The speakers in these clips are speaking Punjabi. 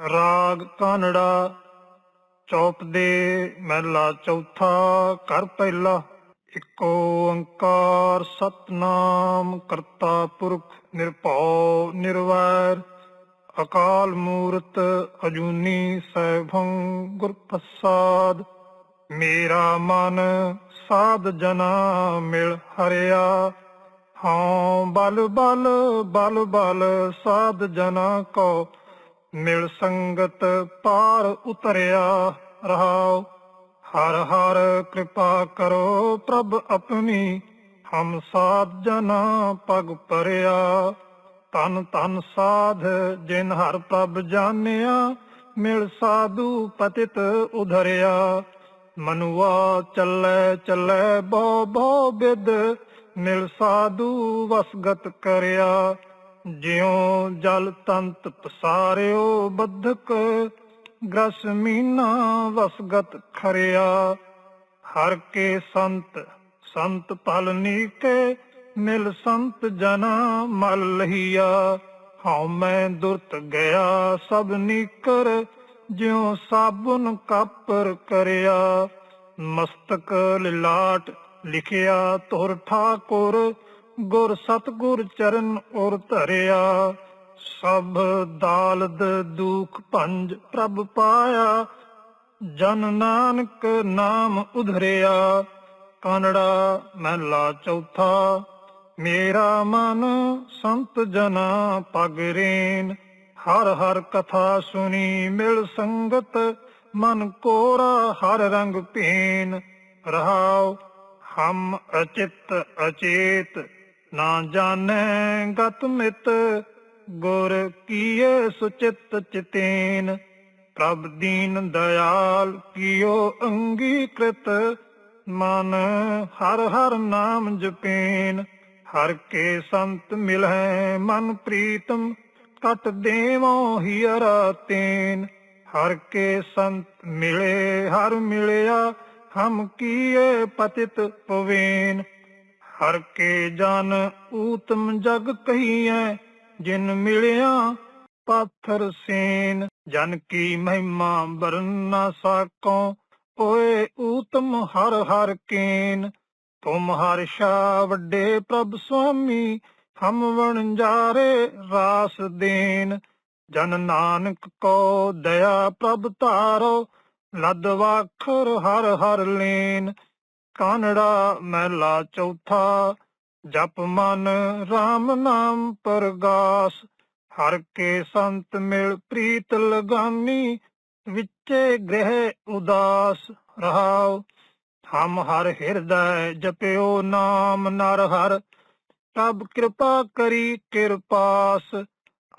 ਰਾਗ ਕਾਨੜਾ ਚੌਪਦੇ ਮਹਿਲਾ ਚੌਥਾ ਕਰ ਪਹਿਲਾ, ਇਕ ਓੰਕਾਰ ਸਤਨਾਮ ਕਰਤਾ ਪੁਰਖ ਨਿਰਭਉ ਨਿਰਵੈਰ, ਅਕਾਲ ਮੂਰਤ ਅਜੂਨੀ ਸੈਭੰ ਗੁਰ ਪ੍ਰਸਾਦ ਮੇਰਾ ਮਨ ਸਾਧ ਜਨਾ ਮਿਲ ਹਰਿਆ ਹਾਂ ਬਲ ਬਲ ਬਲ ਬਲ ਸਾਧ ਜਨਾ ਕੋ ਮਿਲ ਸੰਗਤ ਪਾਰ ਉਤਰਿਆ ਰਹਾਉ। ਹਰ ਹਰ ਕਿਰਪਾ ਕਰੋ ਪ੍ਰਭ ਆਪਣੀ, ਹਮ ਸਾਧ ਜਨਾ ਪਗ ਪਰਿਆ ਤਨ ਤਨ ਸਾਧ ਜਿਨ ਹਰ ਪ੍ਰਭ ਜਾਣਿਆ, ਮਿਲ ਸਾਧੂ ਪਤਿਤ ਉਧਰਿਆ। ਮਨੁਆ ਚੱਲੇ ਚੱਲੇ ਬਹੁ ਬਹੁ ਬਿਦ, ਮਿਲ ਸਾਧੂ ਵਸਗਤ ਕਰਿਆ। ਜਿਉ ਜਲ ਤੰਤ ਪਸਾਰਿਓ ਬੱਧਕ, ਗ੍ਰਸ ਮੀਨਾ ਵਸਗਤ ਖਰਿਆ। ਹਰ ਕੇ ਸੰਤ ਸੰਤ ਪਲ ਨੀਕੇ, ਮਿਲ ਸੰਤ ਜਨਾ ਮਲ ਲਹੀਆ। ਹਉ ਮੈਂ ਦੁਰਤ ਗਿਆ ਸਭ ਨੀਕਰ, ਜਿਉ ਸਾਬੁਨ ਕਾਪਰ ਕਰਿਆ। ਮਸਤਕ ਲਿਲਾਟ ਲਿਖਿਆ ਤੁਰ ਠਾਕੁਰ ਗੁਰ ਸਤਗੁਰ ਚਰਨ ਔਰ ਧਰਿਆ, ਸਭ ਦਾਲਦ ਦੁਖ ਭੰਜ ਪ੍ਰਭ ਪਾਇਆ। ਜਨ ਨਾਨਕ ਨਾਮ ਉਧਰਿਆ, ਕਾਨੜਾ ਮਹਿਲਾ ਚੌਥਾ, ਮੇਰਾ ਮਨ ਸੰਤ ਜਨਾ ਪਗਰੇਨ ਹਰ ਹਰ ਕਥਾ ਸੁਣੀ ਮਿਲ ਸੰਗਤ, ਮਨ ਕੋਰਾ ਹਰ ਰੰਗ ਭੀਨ। ਰਹਾਉ ਹਮ ਅਚਿਤ ਅਚੇਤ ਨਾ ਜਾਣੈ ਗਤ ਮਿਤ ਗੁਰ ਕੀਏ ਸੁਚਿਤ ਚਿਤੇਨ। ਪ੍ਰਭ ਦੀਨ ਦਇਆਲ ਕੀਓ ਅੰਗੀਕ੍ਰਿਤ, ਮਨ ਹਰ ਹਰ ਨਾਮ ਜਪੇਨ। ਹਰ ਕੇ ਸੰਤ ਮਿਲੈ ਮਨ ਪ੍ਰੀਤਮ ਕਟ ਦੇਵੋ ਹੀਰਾ ਤੇਨ ਹਰ ਕੇ ਸੰਤ ਮਿਲੇ ਹਰ ਮਿਲਿਆ, ਹਮ ਕੀਏ ਪਤਿਤ ਪਵੇਨ। ਹਰ ਕੇ ਜਨ ਊਤਮ ਜਗ ਕਹੀਐ, ਜਿਨ ਮਿਲਿਆ ਪਾਥਰ ਸੇਨ। ਜਨ ਕੀ ਮਹਿਮਾ ਬਰਨ ਨਾ ਸਾਕੋ ਓਏ ਊਤਮ ਹਰ ਹਰ ਕੇਨ। ਤੁਮ ਹਰਸ਼ਾ ਵੱਡੇ ਪ੍ਰਭ ਸੁਆਮੀ, ਹਮ ਵਣ ਵਣਜਾਰੇ ਰਾਸ ਦੇਨ। ਜਨ ਨਾਨਕ ਕੋ ਦਇਆ ਪ੍ਰਭ ਧਾਰੋ, ਲਦ ਵਾਖਰ ਹਰ ਹਰ ਲੇਨ। ਕਾਨੜਾ ਮਹਿਲਾ ਚੌਥਾ, ਜਪ ਮਨ RAM ਨਾਮ ਪਰਗਾਸ। ਹਰ ਕੇ ਸੰਤ ਮਿਲ ਪ੍ਰੀਤ ਲਗਾਮੀ ਵਿਚੇ ਗ੍ਰਹਿ ਉਦਾਸ ਰਹਾਉ। ਹਮ ਹਰ ਹਿਰਦੈ ਜਪਿਓ ਨਾਮ ਨਰ ਹਰ ਤਬ ਕਿਰਪਾ ਕਰੀ ਕਿਰਪਾਸ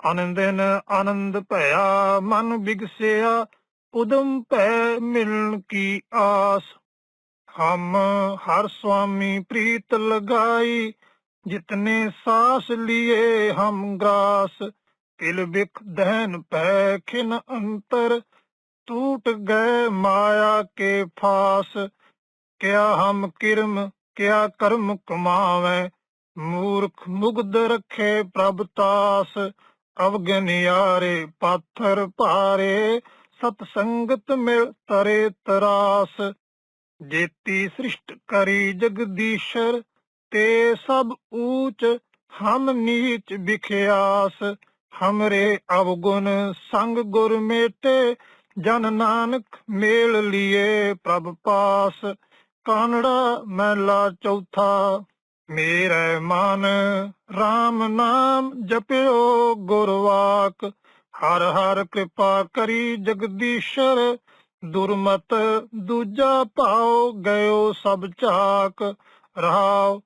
ਆਨੰਦਨ ਆਨੰਦ ਭਇਆ, ਮਨ ਬਿਗਸਿਆ, ਉਦਮ ਭੈ ਮਿਲਣ ਕੀ ਆਸ। ਹਮ ਹਰ ਸੁਆਮੀ ਪ੍ਰੀਤ ਲਗਾਈ, ਜਿਤਨੇ ਸਾਸ ਲਿਏ ਹਮ ਗ੍ਰਾਸ। ਤਿਲ ਬਿਖ ਦਹਨ ਪੈ ਖਿਨ ਅੰਤਰ ਟੂਟ ਗਏ ਮਾਇਆ ਕੇ ਫਾਸ। ਕਿਆ ਹਮ ਕਿਰਮ, ਕਿਆ ਕਰਮ ਕਮਾਵੇ, ਮੂਰਖ ਮੁਗਧ ਰਖੇ ਪ੍ਰਭ ਤਾਸ। ਅਵਗਨਿਆਰੇ ਪਾਥਰ ਭਾਰੇ ਸਤ ਸੰਗਤ ਮਿਲ ਤਰੇ ਤਰਾਸ। ਜੇਤੀ ਸ੍ਰਿਸ਼ਟ ਕਰੀ ਜਗਦੀਸ਼ਰ, ਤੇ ਸਭ ਊਚ ਹਮ ਨੀਚ ਵਿਖਿਆਸ। ਹਮਰੇ ਅਵਗੁਣ ਸੰਗ ਗੁਰ ਮੇਟੇ, ਜਨ ਨਾਨਕ ਮੇਲ ਲੀਏ ਪ੍ਰਭ ਪਾਸ। ਕਾਨੜਾ ਮਹਿਲਾ ਚੌਥਾ, ਮੇਰੇ ਮਨ RAM ਨਾਮ ਜਪਿਓ ਗੁਰਵਾਕ ਹਰ ਹਰ ਕਿਰਪਾ ਕਰੀ ਜਗਦੀਸ਼ਰ ਦੁਰਮਤ ਦੂਜਾ ਭਾਉ ਗਇਓ ਸਭ ਝਾਕ ਰਹਾਉ।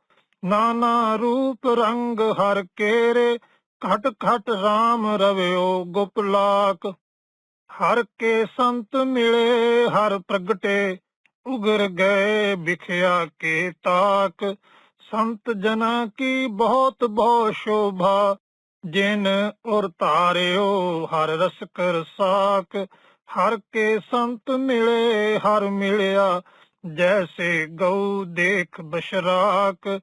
ਨਾਨਾ ਰੂਪ ਰੰਗ ਹਰ ਕੇਰੇ, ਘਟ ਘਟ RAM ਰਵਿਓ ਗੁਪਲਾਕ ਹਰ ਕੇ ਸੰਤ ਮਿਲੇ ਹਰ ਪ੍ਰਗਟੇ, ਉਗਰ ਗਏ ਵਿਖਿਆ ਕੇ ਤਾਕ। ਸੰਤ ਜਨਾ ਕੀ ਬਹੁਤ ਬਹੁਤ ਸ਼ੋਭਾ, ਜਿਨ ਔਰ ਤਾਰਿਓ ਹਰ ਰਸ ਕਰ ਸਾਕ। ਹਰ ਕੇ ਸੰਤ ਮਿਲੇ, ਹਰ ਮਿਲਿਆ। ਜੈਸੇ ਗਊ ਦੇਖ ਬਸ਼ਰਾਕ,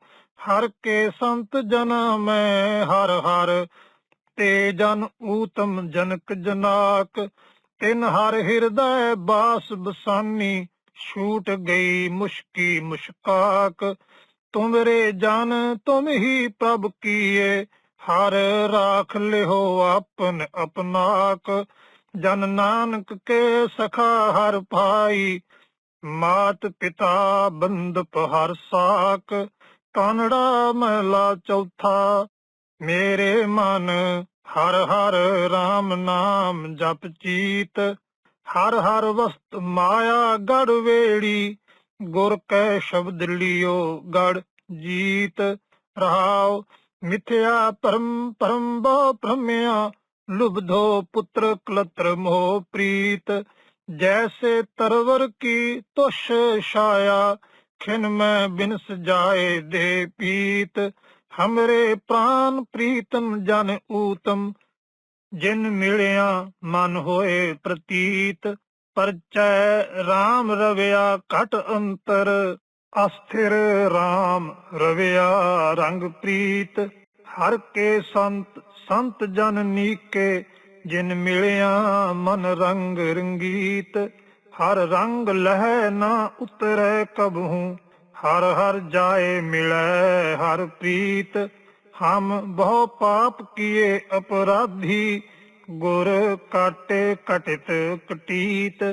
ਹਰ ਕੇ ਸੰਤ ਜਨਾ ਮੈਂ ਹਰ ਹਰ ਤੇ ਜਨ ਊਤਮ ਜਨਕ ਜਨਾਕ। ਤਿਨ ਹਰ ਹਿਰਦੈ ਬਾਸ ਬਸਾਨੀ, ਛੂਟ ਗਈ ਮੁਸ਼ਕੀ ਮੁਸ਼ਕਾਕ। ਤੁਮਰੇ ਜਨ, ਤੁਮ ਹੀ ਪ੍ਰਭ ਕੀਏ, ਹਰ ਰਾਖ ਲਿਓ ਆਪਨ ਆਪਨਾਕ ਜਨ ਨਾਨਕ ਕੇ ਸਖਾ ਹਰ ਭਾਈ, ਮਾਤ ਪਿਤਾ ਬੰਦਪ ਹਰ ਸਾਕ ਕਾਨੜਾ ਮਹਲਾ ਚੌਥਾ, ਮੇਰੇ ਮਨ ਹਰ ਹਰ RAM ਨਾਮ ਜਪ ਚੀਤ, ਹਰ ਹਰ ਵਸਤ ਮਾਇਆ ਗੜ ਵੇੜੀ, ਗੁਰ ਕੈ ਸ਼ਬਦ ਲਿਓ ਗੜ ਜੀਤ, ਰਹਾਉ ਮਿਥਿਆ ਪਰਮ ਪਰਮ ਬੋ ਭ੍ਰਮਿਆ ਲੁਬਧੋ ਪੁੱਤਰ ਕਲਤਰ ਮੋਹ ਪ੍ਰੀਤ, ਜੈਸੇ ਤਰਵਰ ਕੀ ਤੁਸ਼ ਛਾਇਆ, ਖਿਨ ਮੈਂ ਬਿਨਸ ਜਾਏ ਦੇ ਪੀਤ। ਹਮਰੇ ਪ੍ਰਾਨ ਪ੍ਰੀਤਮ ਜਨ ਊਤਮ, ਜਿਨ ਮਿਲਿਆ ਮਨ ਹੋਏ ਪ੍ਰਤੀਤ। ਪਰਚੈ RAM ਰਵਿਆ ਘਟ ਅੰਤਰ, ਅਸਥਿਰ RAM ਰਵਿਆ ਰੰਗ ਪ੍ਰੀਤ। ਹਰ ਕੇ ਸੰਤ ਸੰਤ ਜਨ ਨੀਕੇ, ਜਿਨ ਮਿਲਿਆ ਮਨ ਰੰਗ ਰੰਗੀਤ। ਹਰ ਰੰਗ ਲਹਿ ਨਾ ਉਤਰੈ ਕਬਹੂ, ਹਰ ਹਰ ਜਾਏ ਮਿਲੈ ਹਰ ਪ੍ਰੀਤ। ਹਮ ਬਹੁ ਪਾਪ ਕੀਏ ਅਪਰਾਧੀ, ਗੁਰ ਕਾਟੇ ਕਟਿਤ ਕਟੀਤ।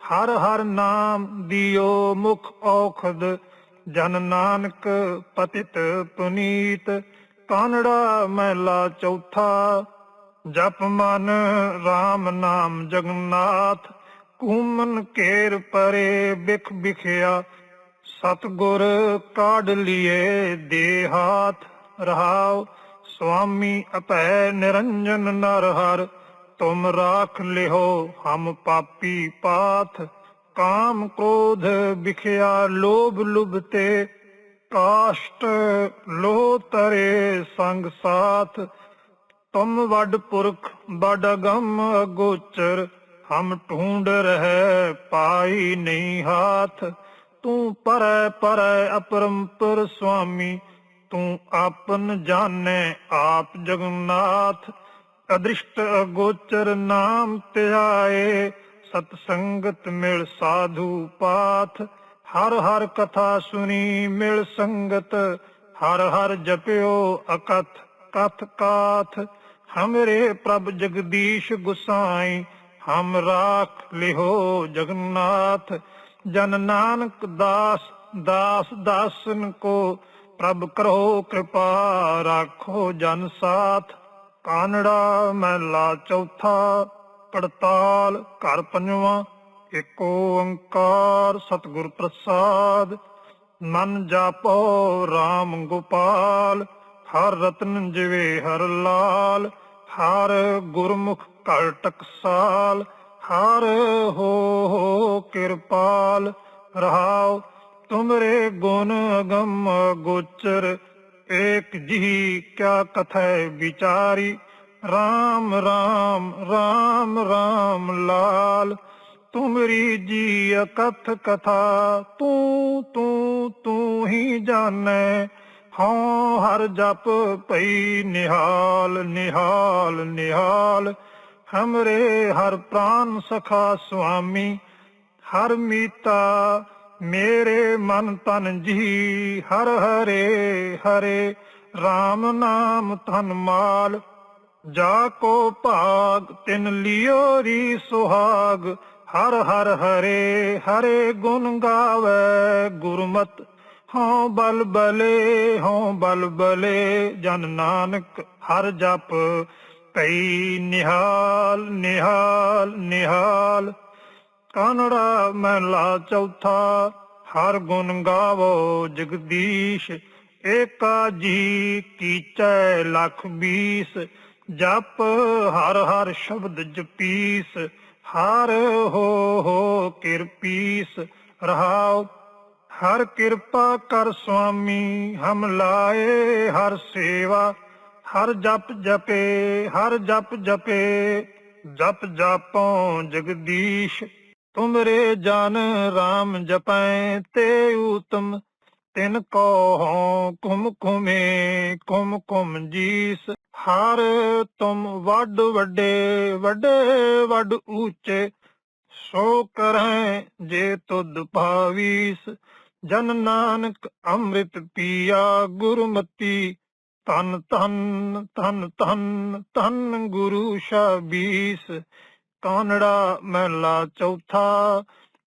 ਹਰ ਹਰ ਨਾਮ ਦਿਓ ਮੁਖ ਔਖਦ, ਜਨ ਨਾਨਕ ਪਤਿਤ ਪੁਨੀਤ। ਕਾਨੜਾ ਮਹਿਲਾ ਚੌਥਾ, ਜਪ ਮਨ RAM ਨਾਮ ਜਗਨਨਾਥ, ਕੂਮਨ ਕੇਰ ਪਰੇ ਬਿਖ ਬਿਖਿਆ, ਸਤਗੁਰ ਕਾਢ ਲਿਏ ਦੇ ਹਾਥ, ਰਹਾਉ ਸੁਆਮੀ ਅਪੈ ਨਿਰੰਜਨ ਨਰ ਹਰ, ਤੁਮ ਰਾਖ ਲਿਹੋ ਹਮ ਪਾਪੀ ਪਾਥ, ਕਾਮ ਕ੍ਰੋਧ ਵਿਖਿਆ ਲੋਭ ਲੁਭ ਤੇ ਕਾਸ਼ਟ ਲੋ ਤਰੇ ਸੰਗ ਸਾਥ, ਤੁਮ ਵੱਡ ਪੁਰਖ ਵੱਡ ਅਗੰਮ ਅਗੋਚਰ, ਹਮ ਢੂੰਡ ਰਹਿ ਪਾਈ ਨਹੀਂ ਹਾਥ, ਤੂੰ ਪਰੈ ਪਰੈ ਅਪਰੰਪਰ ਸੁਆਮੀ, ਤੂੰ ਆਪਨ ਜਾਣੈ ਆਪ ਜਗਨਨਾਥ, ਅਦ੍ਰਿਸ਼ਟ ਅਗੋਚਰ ਨਾਮ ਧਿਆਏ ਸਤ ਸੰਗਤ ਮਿਲ ਸਾਧੂ ਪਾਥ ਹਰ ਹਰ ਕਥਾ ਸੁਣੀ ਮਿਲ ਸੰਗਤ, ਹਰ ਹਰ ਜਪਿਓ ਅਕਥ, ਕਥ ਕਾਥ। ਹਮਰੇ ਪ੍ਰਭ ਜਗਦੀਸ਼ ਗੁਸਾਈ, ਹਮ ਰਾਖ ਲਿਹੋ ਜਗਨਨਾਥ। ਜਨ ਨਾਨਕ ਦਾਸ ਦਾਸ ਦਾਸਨ ਕੋ, ਪ੍ਰਭ ਕਰੋ ਕਿਰਪਾ ਰਾਖੋ ਜਨ ਸਾਥ। ਕਾਨੜਾ ਮਹਿਲਾ ਚੌਥਾ, ਪੜਤਾਲ ਘਰ ਪੰਜਵਾਂ। ਏਕ ਓੰਕਾਰ ਸਤਿਗੁਰ ਪ੍ਰਸਾਦ, ਮਨ ਜਾਪੋ RAM ਗੋਪਾਲ, ਹਰ ਰਤਨ ਜਿਵੇ ਹਰ ਲਾਲ, ਹਰ ਗੁਰਮੁਖ ਘਰ ਟਕਸਾਲ, ਹਰ ਹੋ ਹੋ ਕਿਰਪਾਲ, ਰਹਾਉ ਤੁਮਰੇ ਗੁਣ ਅਗੰਮ ਗੋਚਰ, ਏਕ ਜੀ ਕਿਆ ਕਥੈ ਵਿਚਾਰੀ RAM RAM RAM RAM ਲਾਲ। ਤੁਮਰੀ ਜੀ ਅਕਥ ਕਥਾ ਤੂੰ ਤੂੰ ਤੂੰ ਹੀ ਜਾਣੈ। ਹਉ ਹਰ ਜਪ ਪਈ ਨਿਹਾਲ ਨਿਹਾਲ ਨਿਹਾਲ। ਹਮਰੇ ਹਰ ਪ੍ਰਾਨ ਸਖਾ ਸੁਆਮੀ, ਹਰ ਮੀਤਾ ਮੇਰੇ ਮਨ ਤਨ ਜੀ। ਹਰ ਹਰੇ ਹਰੇ RAM ਨਾਮ ਧਨ ਮਾਲ। ਜਾ ਕੋ ਭਾਗ ਤਿਨ ਲਿਓ ਰੀ ਸੁਹਾਗ ਹਰ ਹਰ ਹਰੇ ਹਰੇ ਗੁਣ ਗਾਵੇ ਗੁਰਮਤ। ਹਉ ਬਲ ਬਲੇ, ਹਉ ਬਲ ਬਲੇ, ਜਨ ਨਾਨਕ ਹਰ ਜਪ ਕਈ ਨਿਹਾਲ ਨਿਹਾਲ ਨਿਹਾਲ। ਕਾਨੜਾ ਮਹਿਲਾ ਚੌਥਾ, ਹਰ ਗੁਣ ਗਾਵੋ ਜਗਦੀਸ਼। ਏਕਾ ਜੀ ਕੀਚੈ ਲਖ ਬੀਸ, ਜਪ ਹਰ ਹਰ ਸ਼ਬਦ ਜਪੀਸ। ਹਰ ਹੋ ਹੋ ਕਿਰਪੀਸ ਰਹਾਉ, ਹਰ ਕਿਰਪਾ ਕਰ ਸੁਆਮੀ, ਹਮ ਲਾਏ ਹਰ ਸੇਵਾ, ਹਰ ਜਪ ਜਪੇ, ਹਰ ਜਪ ਜਪੇ, ਜਪ ਜਾਪੋ ਜਗਦੀਸ਼, ਤੁਮਰੇ ਜਨ RAM ਜਪੈ, ਤੇ ਊਤਮ ਤਿਨ ਕੋ ਹਉ ਕੁਮ ਕੁਮੇ ਕੁਮ ਕੁਮ ਜੀਸ। ਹਰ ਤੁਮ ਵੱਡ ਵੱਡੇ ਵੱਡੇ ਵੱਡ ਉੱਚੇ। ਸੋ ਕਰੈ ਜੇ ਤੁਧ ਭਾਵੀਸ, ਜਨ ਨਾਨਕ ਅੰਮ੍ਰਿਤ ਪੀਆ ਗੁਰਮਤੀ। ਤਨ ਤਨ ਤਨ ਤਨ ਤਨ ਗੁਰੂ ਸ਼ਬੀਸ। ਕਾਨੜਾ ਮਹਿਲਾ ਚੌਥਾ,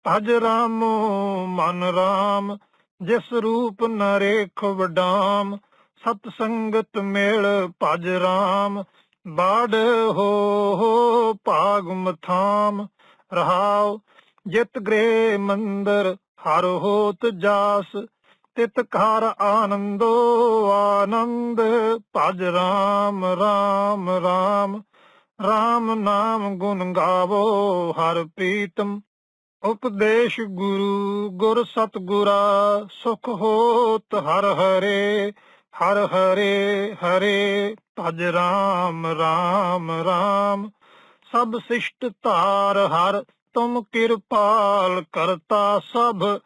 ਭਜ ਰਾਮੋ ਮਨ ਰਾਮ, ਜਿਸ ਰੂਪ ਨਰੇਖ ਵਡਾਮ। ਸਤ ਸੰਗਤ ਮੇਲ ਭਜ ਰਾਮ। ਬਾੜ ਹੋ ਹੋ ਭਾਗ ਮਥਾਮ। ਰਹਾਉ ਜਿਤ ਗ੍ਰੇ ਮੰਦਰ ਹਰ ਹੋਤ ਜਾਸ। ਤਿਤ ਘਰ ਆਨੰਦੋ ਆਨੰਦ ਭਜ ਰਾਮ ਰਾਮ ਰਾਮ। ਰਾਮ ਨਾਮ ਗੁਣ ਗਾਵੋ ਹਰ ਪ੍ਰੀਤਮ। ਉਪਦੇਸ਼ ਗੁਰੂ ਗੁਰ ਸਤਗੁਰਾ ਸੁਖ ਹੋਤ ਹਰ ਹਰੇ। ਹਰ ਹਰੇ ਹਰੇ ਭਜ ਰਾਮ ਰਾਮ ਰਾਮ। ਸਭ ਸਿਸ਼ਟ ਧਾਰ ਹਰ, ਤੁਮ ਕਿਰਪਾਲ ਕਰਤਾ ਸਭ।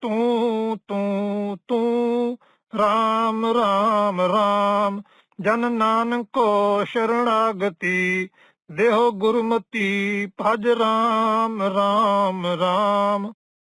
ਤੂੰ ਤੂੰ ਤੂੰ, ਰਾਮ ਰਾਮ ਰਾਮ। ਜਨ ਨਾਨਕੋ ਸ਼ਰਣਾਗਤੀ, ਦੇਹੋ ਗੁਰਮਤੀ, ਭਜ ਰਾਮ ਰਾਮ ਰਾਮ।